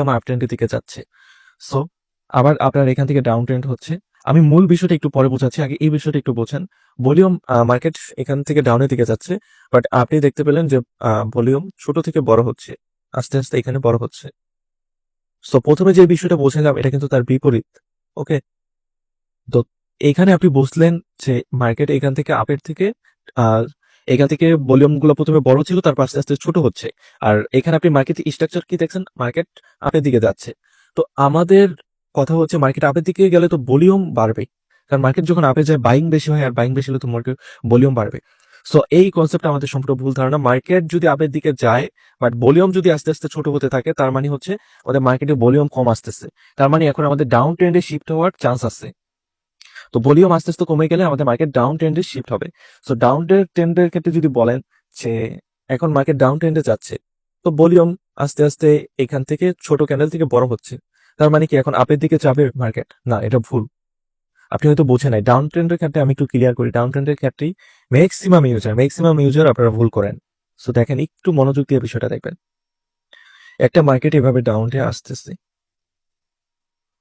আমার আপ ট্রেন্ডের দিকে যাচ্ছে। সো আবার আপনার এখান থেকে ডাউন ট্রেন্ড হচ্ছে। আমি মূল বিষয়টা একটু পরে বোঝাচ্ছি, আগে এই বিষয়টা একটু বোঝেন। ভলিউম মার্কেট এখান থেকে ডাউনের দিকে যাচ্ছে বাট আপনি দেখতে পেলেন যে ভলিউম ছোট থেকে বড় হচ্ছে, আস্তে আস্তে এখানে বড় হচ্ছে। সো প্রথমে যে বিষয়টা বোঝালাম, এটা কিন্তু তার বিপরীত ওকে তো এখানে আপনি বুঝলেন যে মার্কেট এখান থেকে আপের থেকে এখান থেকে ভলিউমগুলো প্রথমে বড় ছিল, তারপর আস্তে আস্তে ছোট হচ্ছে। আর এখানে আপনি মার্কেট স্ট্রাকচার কি দেখছেন? মার্কেট আপের দিকে যাচ্ছে। তো আমাদের কথা হচ্ছে মার্কেট আপের দিকে গেলে তো ভলিউম বাড়বে। কারণ মার্কেট যখন আপে যায় বাইং বেশি হয়, আর বাইং বেশি হলে তো মার্কেট ভলিউম বাড়বে। সো এই কনসেপ্টটা আমাদের সম্পূর্ণ ভুল ধারণা। মার্কেট যদি আপের দিকে যায় বাট ভলিউম যদি আস্তে আস্তে ছোট হতে থাকে, তার মানে হচ্ছে আমাদের মার্কেটে ভলিউম কম আসতেছে। তার মানে এখন আমাদের ডাউন ট্রেন্ডে শিফট হওয়ার চান্স আছে। তো ভলিউম আস্তে আস্তে কমে গেলে আমাদের মার্কেট ডাউন ট্রেন্ডে শিফট হবে। সো ডাউন ট্রেন্ডের ক্ষেত্রে যদি বলেন যে এখন মার্কেট ডাউন ট্রেন্ডে যাচ্ছে, তো ভলিউম আস্তে আস্তে এখান থেকে ছোট ক্যান্ডেল থেকে বড় হচ্ছে। তার মানে কি এখন আপের দিকে যাবে মার্কেট না, এটা ভুল। আপনি হয়তো বোঝেন নাই ডাউন ট্রেন্ডের ক্ষেত্রে আমি একটু ক্লিয়ার করি। ডাউন ট্রেন্ডের ক্ষেত্রেই ম্যাক্সিমাম ইউজার ম্যাক্সিমাম ইউজার আপনারা ভুল করেন। সো দেখেন, একটু মনোযোগ দিয়ে বিষয়টা দেখবেন। একটা মার্কেট এভাবে ডাউনে আসতেছে।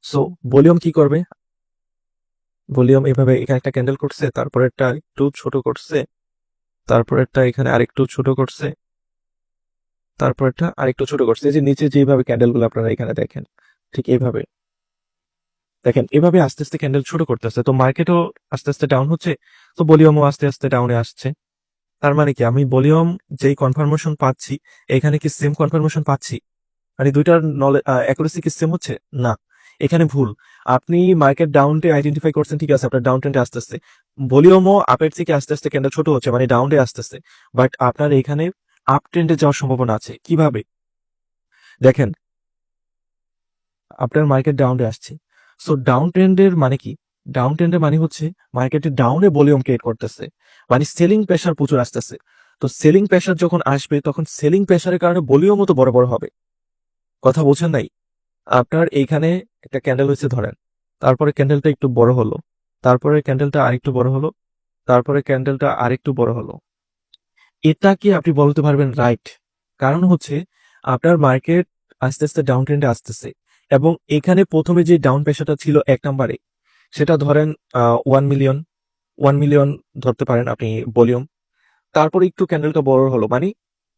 সো ভলিউম কি করবে? ভলিউম এভাবে এখানে একটা ক্যান্ডেল করছে তারপর একটা একটু ছোট করছে তারপর একটা এখানে আরেকটু ছোট করছে তারপর একটা আরেকটু ছোট করছে। যে নিচে যেভাবে ক্যান্ডেলগুলো আপনারা এখানে দেখেন, ঠিক এইভাবে দেখেন, এভাবে আস্তে আস্তে ক্যান্ডেল ছোট করতেছে। তো মার্কেটও আস্তে আস্তে ডাউন হচ্ছে, তো ভলিউমও আস্তে আস্তে ডাউনে আসছে। তার মানে কি, আমি ভলিউম যেই কনফার্মেশন পাচ্ছি, এখানে কি সেম কনফার্মেশন পাচ্ছি? মানে দুইটার নলেজ অ্যাকুরেসি কি সেম হচ্ছে? না। এখানে ভুল। আপনি মার্কেট ডাউনটে আইডেন্টিফাই করছেন, ঠিক আছে, আপনার ডাউন ট্রেন্ডে আসতেছে। ভলিউমও আপের থেকে আস্তে আস্তে ক্যান্ডেল ছোট হচ্ছে মানে ডাউনটে আসতেছে। বাট আপনার এখানে আপ ট্রেন্ডে যাওয়ার সম্ভাবনা আছে। কীভাবে? দেখেন, আপনার মার্কেট ডাউনে আসছে। সো ডাউন ট্রেন্ডের মানে কি? ডাউন ট্রেন্ডের মানে হচ্ছে মার্কেটে ডাউনে ভলিউম ক্রিয়েট করতেছে। মানে সেলিং প্রেশার প্রচুর আসতেছে। তো সেলিং প্রেশার যখন আসবে, তখন সেলিং প্রেশারের কারণে ভলিউমও তো বড় বড় হবে। কথা বোঝেন নাই? আপনার এইখানে একটা ক্যান্ডেল হয়েছে ধরেন। তারপরে ক্যান্ডেলটা একটু বড় হলো। তারপরে ক্যান্ডেলটা আরেকটু বড় হলো। তারপরে ক্যান্ডেলটা আরেকটু বড় হলো। এটা কি আপনি বলতে পারবেন রাইট কারণ হচ্ছে আপনার মার্কেট আস্তে আস্তে ডাউন ট্রেন্ডে আসতেছে এবং এখানে প্রথমে যে ডাউন পেশাটা ছিল এক নম্বরে, সেটা ধরেন ওয়ান মিলিয়ন ওয়ান মিলিয়ন ধরতে পারেন আপনি ভলিউম তারপর একটু ক্যান্ডেলটা বড় হলো। মানে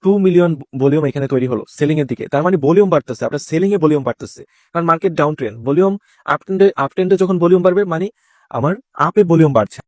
টু মিলিয়ন ভলিউম এখানে তৈরি হলো সেলিং এর দিকে। তার মানে ভলিউম বাড়তেছে, আপনার সেলিং এ ভলিউম বাড়তেছে। কারণ market down trend volume up ট্রেন্ডে আপ ট্রেন্ডে যখন ভলিউম বাড়বে মানে আমার আপে ভলিউম বাড়ছে।